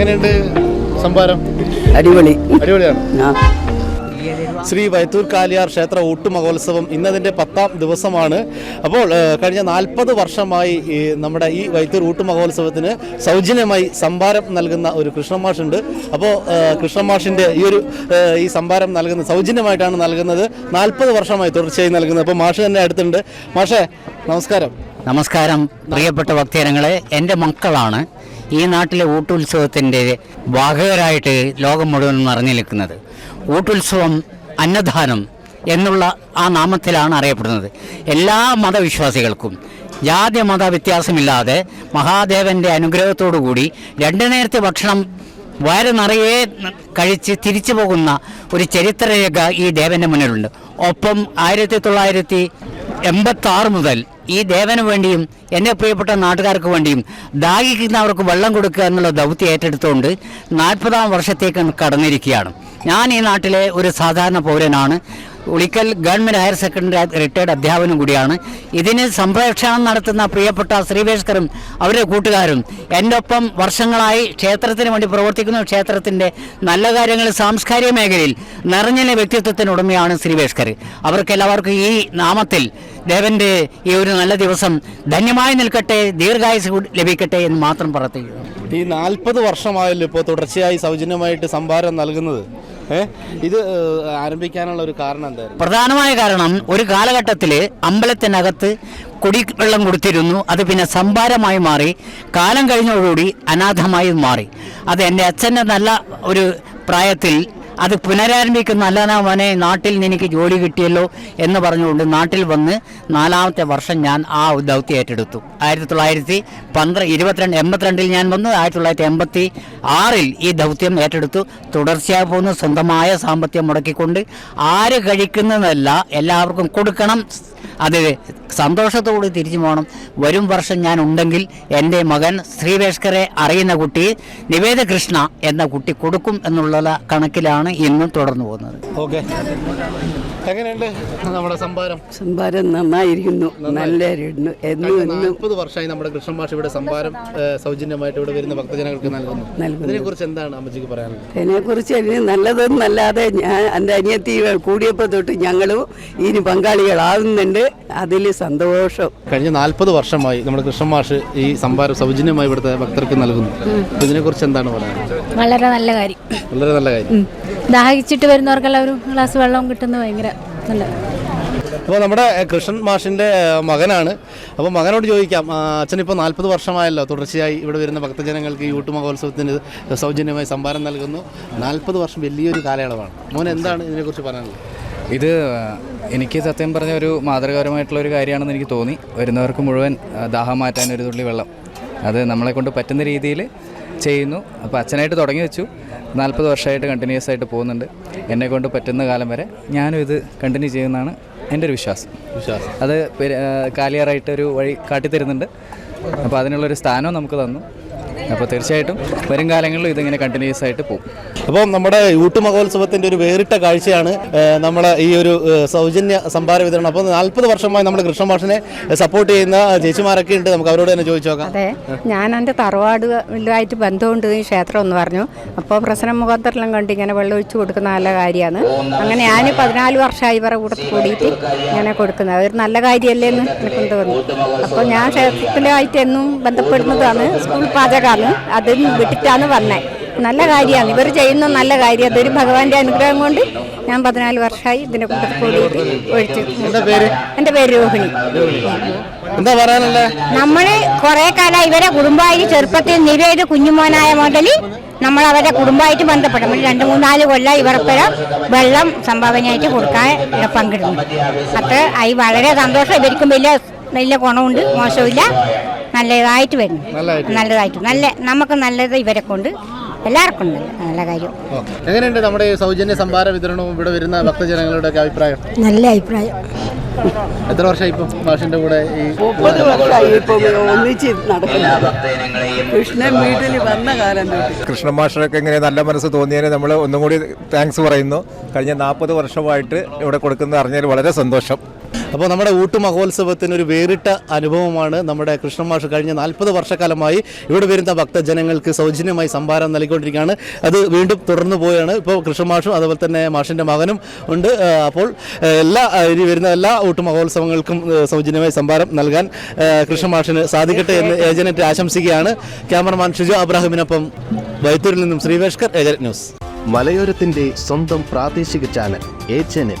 എങ്ങനെയുണ്ട് സംഭാരം? അടിപൊളി. അടിപൊളിയാണ്. ശ്രീ വൈത്തൂർ കാലിയാർ ക്ഷേത്ര ഊട്ട് മഹോത്സവം ഇന്നതിന്റെ പത്താം ദിവസമാണ്. അപ്പോൾ കഴിഞ്ഞ നാൽപ്പത് വർഷമായി നമ്മുടെ ഈ വൈത്തൂർ ഊട്ടുമഹോത്സവത്തിന് സൗജന്യമായി സംഭാരം നൽകുന്ന ഒരു കൃഷ്ണമാഷുണ്ട്. അപ്പോൾ കൃഷ്ണമാഷിന്റെ ഈ ഒരു ഈ സംഭാരം നൽകുന്ന സൗജന്യമായിട്ടാണ് നൽകുന്നത്. നാൽപ്പത് വർഷമായി തുടർച്ചയായി നൽകുന്നത്. അപ്പോൾ മാഷ് തന്നെ അടുത്തുണ്ട്. മാഷേ നമസ്കാരം. നമസ്കാരം പ്രിയപ്പെട്ട ഭക്തജനങ്ങളെ. എന്റെ മക്കളാണ്. ഈ നാട്ടിലെ ഊട്ടുത്സവത്തിന്റെ വാഹകരായിട്ട് ലോകം മുഴുവൻ നിറഞ്ഞു നിൽക്കുന്നത്. ഊട്ടുത്സവം അന്നദാനം എന്നുള്ള ആ നാമത്തിലാണ് അറിയപ്പെടുന്നത്. എല്ലാ മതവിശ്വാസികൾക്കും ജാതി മത വ്യത്യാസമില്ലാതെ മഹാദേവന്റെ അനുഗ്രഹത്തോടു കൂടി രണ്ടു നേരത്തെ ഭക്ഷണം വയറ് നിറയെ കഴിച്ച് തിരിച്ചു പോകുന്ന ഒരു ചരിത്രരേഖ ഈ ദേവന്റെ മുന്നിലുണ്ട്. ഒപ്പം ആയിരത്തി തൊള്ളായിരത്തി എൺപത്തി ആറ് മുതൽ ഈ ദേവന് വേണ്ടിയും എന്നെ പ്രിയപ്പെട്ട നാട്ടുകാർക്ക് വേണ്ടിയും ദാഹിക്കുന്നവർക്ക് വെള്ളം കൊടുക്കുക എന്നുള്ള ദൗത്യം ഏറ്റെടുത്തുകൊണ്ട് നാൽപ്പതാം വർഷത്തേക്ക് കടന്നിരിക്കുകയാണ്. ഞാൻ ഈ നാട്ടിലെ ഒരു സാധാരണ പൗരനാണ്. Ulikkal government higher secondary retired അധ്യാപനം കൂടിയാണ്. ഇതിന് സംപ്രേക്ഷണം നടത്തുന്ന പ്രിയപ്പെട്ട ശ്രീവേഷ്കറും അവരുടെ കൂട്ടുകാരും എന്റെ ഒപ്പം വർഷങ്ങളായി ക്ഷേത്രത്തിന് വേണ്ടി പ്രവർത്തിക്കുന്ന ക്ഷേത്രത്തിന്റെ നല്ല കാര്യങ്ങൾ സാംസ്കാരിക മേഖലയിൽ നിറഞ്ഞ വ്യക്തിത്വത്തിന് ഉടമയാണ് ശ്രീവേഷ്കർ. അവർക്കെല്ലാവർക്കും ഈ നാമത്തിൽ ദേവന്റെ ഈ ഒരു നല്ല ദിവസം ധന്യമായി നിൽക്കട്ടെ ദീർഘായുസ് ലഭിക്കട്ടെ എന്ന് മാത്രം പറയുന്നു ഈ നാൽപ്പത് വർഷമായല്ലോ ഇപ്പോൾ തുടർച്ചയായി സൗജന്യമായിട്ട് സംഭാരം നൽകുന്നത്. ഇത് ആരംഭിക്കാനുള്ള ഒരു കാരണം എന്തായിരുന്നു? പ്രധാനമായ കാരണം ഒരു കാലഘട്ടത്തിൽ അമ്പലത്തിനകത്ത് കുടിവെള്ളം കൊടുത്തിരുന്നു. അത് പിന്നെ സംഭാരമായി മാറി കാലം കഴിഞ്ഞതോടുകൂടി അനാഥമായി മാറി. അത് എന്റെ അച്ഛന്റെ നല്ല ഒരു പ്രായത്തിൽ അത് പുനരാരംഭിക്കുന്ന അല്ലാതെ മോനെ നാട്ടിൽ നിനക്ക് ജോലി കിട്ടിയല്ലോ എന്ന് പറഞ്ഞുകൊണ്ട് നാട്ടിൽ വന്ന് നാലാമത്തെ വർഷം ഞാൻ ആ ദൗത്യം ഏറ്റെടുത്തു. ആയിരത്തി തൊള്ളായിരത്തി പന്ത്രണ്ട് ഇരുപത്തിരണ്ട് എൺപത്തിരണ്ടിൽ ഞാൻ വന്നു ആയിരത്തി തൊള്ളായിരത്തി എൺപത്തി ആറിൽ ഈ ദൗത്യം ഏറ്റെടുത്തു. തുടർച്ചയായി പോകുന്ന സ്വന്തമായ സാമ്പത്തികം മുടക്കിക്കൊണ്ട്. ആര് കഴിക്കുന്നതല്ല എല്ലാവർക്കും കൊടുക്കണം അത് സന്തോഷത്തോടെ തിരിച്ചു പോകണം വരും വർഷം ഞാൻ ഉണ്ടെങ്കിൽ എന്റെ മകൻ ശ്രീവേഷ്കറെ അറിയുന്ന കുട്ടി നിവേദ കൃഷ്ണ എന്ന കുട്ടി കൊടുക്കും എന്നുള്ള കണക്കിലാണ് ഇന്നും തുടർന്നു പോകുന്നത്. ഓക്കെ. എങ്ങനെയുണ്ട്? നമ്മുടെ സംഭാരം. സംഭാരം നന്നായിരിക്കുന്നു. നല്ല എന്നും നാൽപ്പത് വർഷമായി നമ്മുടെ കൃഷ്ണമാഷ് ഇവിടെ സംഭാരം സൗജന്യമായിട്ട് ഇവിടെ വരുന്ന ഭക്തജനങ്ങൾക്ക് നൽകുന്നു. ഇതിനെ കുറിച്ച് എന്താണ് അമ്മച്ചിക്ക് പറയാനുള്ളത്? ഇതിനെക്കുറിച്ച് എനിക്ക് അല്ലാതെ ഞാൻ എന്റെ അനിയത്തി കൂടിയപ്പോൾ തൊട്ട് ഞങ്ങളും ഇതിന് പങ്കാളികളാകുന്നുണ്ട് അതിൽ സന്തോഷം. കഴിഞ്ഞ നാൽപ്പത് വർഷമായി നമ്മുടെ കൃഷ്ണമാഷ് ഈ സംഭാരം സൗജന്യമായി ഇവിടുത്തെ ഭക്തർക്ക് നൽകുന്നു. ഇതിനെക്കുറിച്ച് എന്താണ് പറയാനുള്ളത്? വളരെ നല്ല കാര്യം. വളരെ നല്ല കാര്യം. ദാഹിച്ചിട്ട് വരുന്നവർക്കെല്ലാം ഒരു ഗ്ലാസ് വെള്ളം കിട്ടുന്നത് ഭയങ്കര നല്ല അപ്പോൾ നമ്മുടെ കൃഷ്ണൻ മാഷിന്റെ മകനാണ്. അപ്പോൾ മകനോട് ചോദിക്കാം അച്ഛനിപ്പോൾ അച്ഛൻ ഇപ്പോൾ നാൽപ്പത് വർഷമായല്ലോ തുടർച്ചയായി ഇവിടെ വരുന്ന ഭക്തജനങ്ങൾക്ക് ഈ ഊട്ട് മഹോത്സവത്തിന് സൗജന്യമായി സംഭാരം നൽകുന്നു. നാൽപ്പത് വർഷം വലിയൊരു കാലയളവാണ്. മോൻ എന്താണ് ഇതിനെക്കുറിച്ച് പറയാനുള്ളത്? ഇത് എനിക്ക് സത്യം പറഞ്ഞ ഒരു മാതൃകാപരമായിട്ടുള്ള ഒരു കാര്യമാണെന്ന് എനിക്ക് തോന്നി. വരുന്നവർക്ക് മുഴുവൻ ദാഹം മാറ്റാൻ ഒരു തുള്ളി വെള്ളം. അത് നമ്മളെ കൊണ്ട് പറ്റുന്ന രീതിയിൽ ചെയ്യുന്നു. അപ്പോൾ അച്ഛനായിട്ട് തുടങ്ങി വെച്ചു. നാൽപ്പത് വർഷമായിട്ട് കണ്ടിന്യൂസ് ആയിട്ട് പോകുന്നുണ്ട്. എന്നെ കൊണ്ട് പറ്റുന്ന കാലം വരെ ഞാനും ഇത് കണ്ടിന്യൂ ചെയ്യുന്നതാണ് എന്റെ ഒരു വിശ്വാസം. വിശ്വാസം. അത് കാലിയാറായിട്ട് ഒരു വഴി കാട്ടിത്തരുന്നുണ്ട്. അപ്പോൾ അതിനുള്ളൊരു സ്ഥാനവും നമുക്ക് തന്നു. അപ്പോൾ തീർച്ചയായിട്ടും വരും കാലങ്ങളിലും ഇതിങ്ങനെ കണ്ടിന്യൂസ് ആയിട്ട് പോകും. അപ്പോൾ നമ്മുടെ യൂട്ട് മഹോത്സവത്തിന്റെ ഒരു വേറിട്ട കാഴ്ചയാണ് നമ്മുടെ ഈ ഒരു സൗജന്യ സംഭാര വിതരണം. അപ്പോൾ നാൽപ്പത് വർഷമായി നമ്മുടെ കൃഷ്ണഭാഷനെ സപ്പോർട്ട് ചെയ്യുന്ന ചേച്ചിമാരൊക്കെ ഉണ്ട്. നമുക്ക് അവരോട് തന്നെ ചോദിച്ചു നോക്കാം. അതെ ഞാൻ എന്റെ തറവാടുമായിട്ട് ബന്ധമുണ്ട്. ഈ ക്ഷേത്രം എന്ന് പറഞ്ഞു. അപ്പോൾ പ്രശ്നം മുഖാന്തരെല്ലാം കണ്ട് ഇങ്ങനെ വെള്ളം ഒഴിച്ചു കൊടുക്കുന്ന നല്ല കാര്യമാണ്. അങ്ങനെ ഞാൻ പതിനാല് വർഷമായി ഇവരെ കൂടെ കൂടിയിട്ട് ഇങ്ങനെ കൊടുക്കുന്നത്. അതൊരു നല്ല കാര്യമല്ലേ എന്ന് എനിക്ക് തോന്നി. അപ്പോൾ ഞാൻ ക്ഷേത്രത്തിലായിട്ട് എന്നും ബന്ധപ്പെടുന്നതാണ്. സ്കൂൾ പാചകമാണ്. അതും വിട്ടിട്ടാണ് വന്നത് നല്ല കാര്യമാണ്. ഇവർ ചെയ്യുന്ന നല്ല കാര്യം അതൊരു ഭഗവാന്റെ അനുഗ്രഹം കൊണ്ട് ഞാൻ പതിനാല് വർഷമായി ഇതിനെ കൂട്ടത്തിൽ കൂടിയിട്ട് ഒഴിച്ചു എന്റെ പേര്? രോഹിണി. എന്താ പറയാനല്ലേ നമ്മൾ കുറെ കാലം ഇവരെ കുടുംബമായി ചെറുപ്പത്തിൽ നിവേദ കുഞ്ഞുമോനായ മുതൽ നമ്മൾ അവരെ കുടുംബമായിട്ട് ബന്ധപ്പെട്ടു. നമ്മൾ രണ്ട് മൂന്നാൽ കൊല്ലം ഇവർക്കൊരു വെള്ളം സംഭാവനയായിട്ട് കൊടുക്കാൻ പങ്കിടുന്നു. അത് ആയി വളരെ സന്തോഷം. ഇവർക്കും വലിയ വലിയ ഗുണമുണ്ട്. മോശമില്ല നല്ലതായിട്ട് വരുന്നു നല്ലതായിട്ട്. നല്ല നമുക്ക് നല്ലത് ഇവരെ കൊണ്ട് എല്ലാവർക്കും ഉണ്ട്. നല്ല കാര്യം. എങ്ങനെയുണ്ട് നമ്മുടെ സൗജന്യ സംഭാര വിതരണവും ഇവിടെ വരുന്ന ഭക്തജനങ്ങളുടെ അഭിപ്രായം? നല്ല അഭിപ്രായം. എത്ര വർഷമായി ഇപ്പം മാഷിന്റെ കൂടെ ഈ മുപ്പത് വർഷമായി ഇപ്പം ഒന്നിച്ച് നടക്കുന്നു. കൃഷ്ണൻ വീട്ടിൽ വന്ന കാലം കൃഷ്ണ കൃഷ്ണമാഷൊക്കെ ഇങ്ങനെ നല്ല മനസ്സ് തോന്നിയതിന് നമ്മൾ ഒന്നും കൂടി താങ്ക്സ് പറയുന്നു. കഴിഞ്ഞ നാൽപ്പത് വർഷമായിട്ട് ഇവിടെ കൊടുക്കുന്നത് അറിഞ്ഞതിൽ വളരെ സന്തോഷം. അപ്പോൾ നമ്മുടെ ഊട്ട് മഹോത്സവത്തിന് ഒരു വേറിട്ട അനുഭവമാണ് നമ്മുടെ കൃഷ്ണമാഷ് കഴിഞ്ഞ നാൽപ്പത് വർഷക്കാലമായി ഇവിടെ വരുന്ന ഭക്തജനങ്ങൾക്ക് സൗജന്യമായി സംഭാരം നൽകിക്കൊണ്ടിരിക്കുകയാണ്. അത് വീണ്ടും തുടർന്നു പോവുകയാണ്. ഇപ്പോൾ കൃഷ്ണമാഷും അതുപോലെ തന്നെ മാഷിന്റെ മകനും ഉണ്ട്. അപ്പോൾ എല്ലാ ഇനി വരുന്ന എല്ലാ ഊട്ട് മഹോത്സവങ്ങൾക്കും സൗജന്യമായി സംഭാരം നൽകാൻ കൃഷ്ണമാഷിന് സാധിക്കട്ടെ എന്ന് ഏജനറ്റ് ആശംസിക്കുകയാണ്. ക്യാമറമാൻ ഷിജു അബ്രാഹിമിനൊപ്പം വൈത്തൂരിൽ നിന്നും ശ്രീവേഷ്കർ ഏജന്റ് ന്യൂസ്. മലയോരത്തിന്റെ സ്വന്തം പ്രാദേശിക ചാനൽ ചാനൽ